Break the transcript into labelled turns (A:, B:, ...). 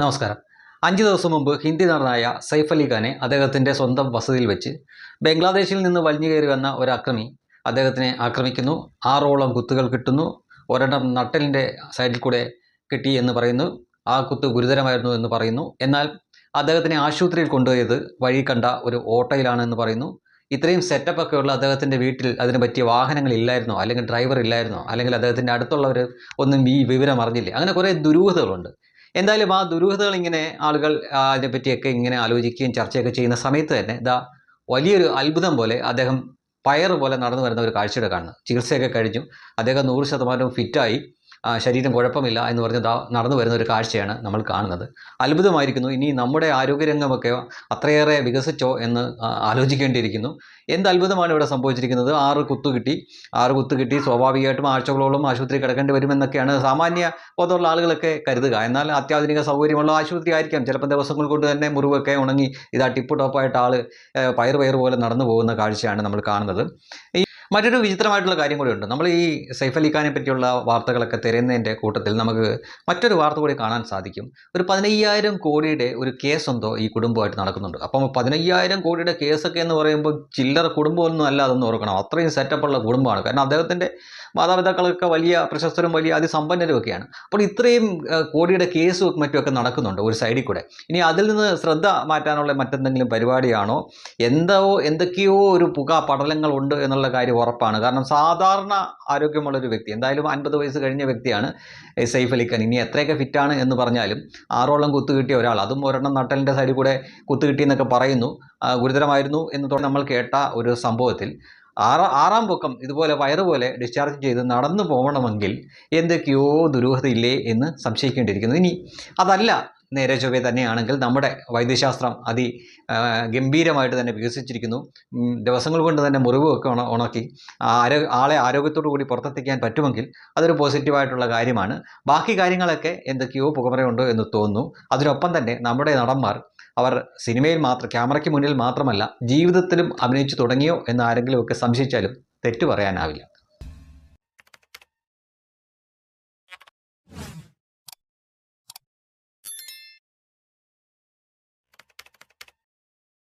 A: നമസ്കാരം. അഞ്ച് ദിവസം മുമ്പ് ഹിന്ദി നടനായ സൈഫ് അലി ഖാനെ അദ്ദേഹത്തിന്റെ സ്വന്തം വസതിയിൽ വെച്ച് ബംഗ്ലാദേശിൽ നിന്ന് വലിഞ്ഞു കയറി വന്ന ഒരു അക്രമി അദ്ദേഹത്തിനെ ആക്രമിക്കുന്നു. ആറോളം കുത്തുകൾ കിട്ടുന്നു. ഒരെണ്ണം നട്ടലിന്റെ സൈഡിൽ കൂടെ കിട്ടി എന്ന് പറയുന്നു. ആ കുത്ത് ഗുരുതരമായിരുന്നു എന്ന് പറയുന്നു. എന്നാൽ അദ്ദേഹത്തിനെ ആശുപത്രിയിൽ കൊണ്ടുപോയത് വഴി കണ്ട ഒരു ഓട്ടോയിലാണ് എന്ന് പറയുന്നു. ഇത്രയും സെറ്റപ്പ് ഒക്കെ ഉള്ള അദ്ദേഹത്തിന്റെ വീട്ടിൽ അതിന് പറ്റിയ വാഹനങ്ങൾ ഇല്ലായിരുന്നോ? അല്ലെങ്കിൽ ഡ്രൈവർ ഇല്ലായിരുന്നോ? അല്ലെങ്കിൽ അദ്ദേഹത്തിന്റെ അടുത്തുള്ളവർ ഒന്നും ഈ വിവരം അറിഞ്ഞില്ലേ? അങ്ങനെ കുറേ ദുരൂഹതകളുണ്ട്. എന്തായാലും ആ ദുരൂഹതകൾ ഇങ്ങനെ ആളുകൾ അതിനെപ്പറ്റിയൊക്കെ ഇങ്ങനെ ആലോചിക്കുകയും ചർച്ചയൊക്കെ ചെയ്യുന്ന സമയത്ത് തന്നെ ഇതാ വലിയൊരു അത്ഭുതം പോലെ അദ്ദേഹം പയർ പോലെ നടന്നു വരുന്ന ഒരു കാഴ്ചയുടെ കാണുന്നത്. ചികിത്സയൊക്കെ കഴിഞ്ഞു. അദ്ദേഹം നൂറ് ശതമാനവും ഫിറ്റായി ശരീരം കുഴപ്പമില്ല എന്ന് പറഞ്ഞ് നടന്നു വരുന്ന ഒരു കാഴ്ചയാണ് നമ്മൾ കാണുന്നത്. അത്ഭുതമായിരിക്കുന്നു. ഇനി നമ്മുടെ ആരോഗ്യരംഗമൊക്കെ അത്രയേറെ വികസിച്ചോ എന്ന് ആലോചിക്കേണ്ടിയിരിക്കുന്നു. എന്ത് അത്ഭുതമാണ് ഇവിടെ സംഭവിച്ചിരിക്കുന്നത്? ആറ് കുത്തു കിട്ടി. ആറ് കുത്തു കിട്ടി. സ്വാഭാവികമായിട്ടും ആഴ്ചകളോളം ആശുപത്രി കിടക്കേണ്ടി വരുമെന്നൊക്കെയാണ് സാമാന്യ ബോധമുള്ള ആളുകളൊക്കെ കരുതുക. എന്നാൽ അത്യാധുനിക സൗകര്യമുള്ള ആശുപത്രി ആയിരിക്കാം. ചിലപ്പോൾ ദിവസങ്ങൾ കൊണ്ട് തന്നെ മുറിവൊക്കെ ഉണങ്ങി ഇതാ ടിപ്പ് ടോപ്പായിട്ട് ആൾ പയർ പയർ പോലെ നടന്നു പോകുന്ന കാഴ്ചയാണ് നമ്മൾ കാണുന്നത്. മറ്റൊരു വിചിത്രമായിട്ടുള്ള കാര്യം കൂടി ഉണ്ട്. നമ്മൾ ഈ സൈഫ് അലി ഖാനെ പറ്റിയുള്ള വാർത്തകളൊക്കെ തിരയുന്നതിന്റെ കൂട്ടത്തിൽ നമുക്ക് മറ്റൊരു വാർത്ത കൂടി കാണാൻ സാധിക്കും. ഒരു പതിനയ്യായിരം കോടിയുടെ ഒരു കേസ് എന്തോ ഈ കുടുംബമായിട്ട് നടക്കുന്നുണ്ട്. അപ്പം പതിനയ്യായിരം കോടിയുടെ കേസൊക്കെ എന്ന് പറയുമ്പോൾ ചില്ലറ കുടുംബമൊന്നും അല്ല അതൊന്നും ഓർക്കണം. അത്രയും സെറ്റപ്പുള്ള കുടുംബമാണ്. കാരണം അദ്ദേഹത്തിന്റെ മാതാപിതാക്കളൊക്കെ വലിയ പ്രശസ്തരും വലിയ അതിസമ്പന്നരും ഒക്കെയാണ് അപ്പോൾ ഇത്രയും കോടിയുടെ കേസും മറ്റുമൊക്കെ നടക്കുന്നുണ്ട് ഒരു സൈഡിൽ കൂടെ. ഇനി അതിൽ നിന്ന് ശ്രദ്ധ മാറ്റാനുള്ള മറ്റെന്തെങ്കിലും പരിപാടിയാണോ? എന്തോ എന്തൊക്കെയോ ഒരു പുക പടലങ്ങളുണ്ട് എന്നുള്ള കാര്യം ഉറപ്പാണ്. കാരണം സാധാരണ ആരോഗ്യമുള്ള ഒരു വ്യക്തി എന്തായാലും അൻപത് വയസ്സ് കഴിഞ്ഞ വ്യക്തിയാണ് സൈഫ് അലി ഖാൻ. ഇനി എത്രയൊക്കെ ഫിറ്റാണ് എന്ന് പറഞ്ഞാലും ആറോളം കുത്തു കിട്ടിയ ഒരാൾ അതും ഒരെണ്ണം നട്ടലിന്റെ സൈഡിൽ കൂടെ കുത്തു കിട്ടിയെന്നൊക്കെ പറയുന്നു ഗുരുതരമായിരുന്നു എന്ന് നമ്മൾ കേട്ട ഒരു സംഭവത്തിൽ. ആറാ ആറാം പൊക്കം ഇതുപോലെ വയറ് പോലെ ഡിസ്ചാർജ് ചെയ്ത് നടന്നു പോകണമെങ്കിൽ എന്തൊക്കെയോ ദുരൂഹതയില്ലേ എന്ന് സംശയിക്കേണ്ടിയിരിക്കുന്നു. ഇനി അതല്ല നേരെ ചൊവ്വേ തന്നെയാണെങ്കിൽ നമ്മുടെ വൈദ്യശാസ്ത്രം അതി ഗംഭീരമായിട്ട് തന്നെ വികസിച്ചിരിക്കുന്നു. ദിവസങ്ങൾ കൊണ്ട് തന്നെ മുറിവൊക്കെ ഉണ ഉണക്കി ആരോ ആളെ ആരോഗ്യത്തോടു കൂടി പുറത്തെത്തിക്കാൻ പറ്റുമെങ്കിൽ അതൊരു പോസിറ്റീവായിട്ടുള്ള കാര്യമാണ്. ബാക്കി കാര്യങ്ങളൊക്കെ എന്തൊക്കെയോ പുകമറയുണ്ടോ എന്ന് തോന്നുന്നു. അതിനൊപ്പം തന്നെ നമ്മുടെ നടന്മാർ അവർ സിനിമയിൽ മാത്രം ക്യാമറയ്ക്ക് മുന്നിൽ മാത്രമല്ല ജീവിതത്തിലും അഭിനയിച്ചു തുടങ്ങിയോ എന്ന് ആരെങ്കിലുമൊക്കെ സംശയിച്ചാലും തെറ്റു പറയാനാവില്ല.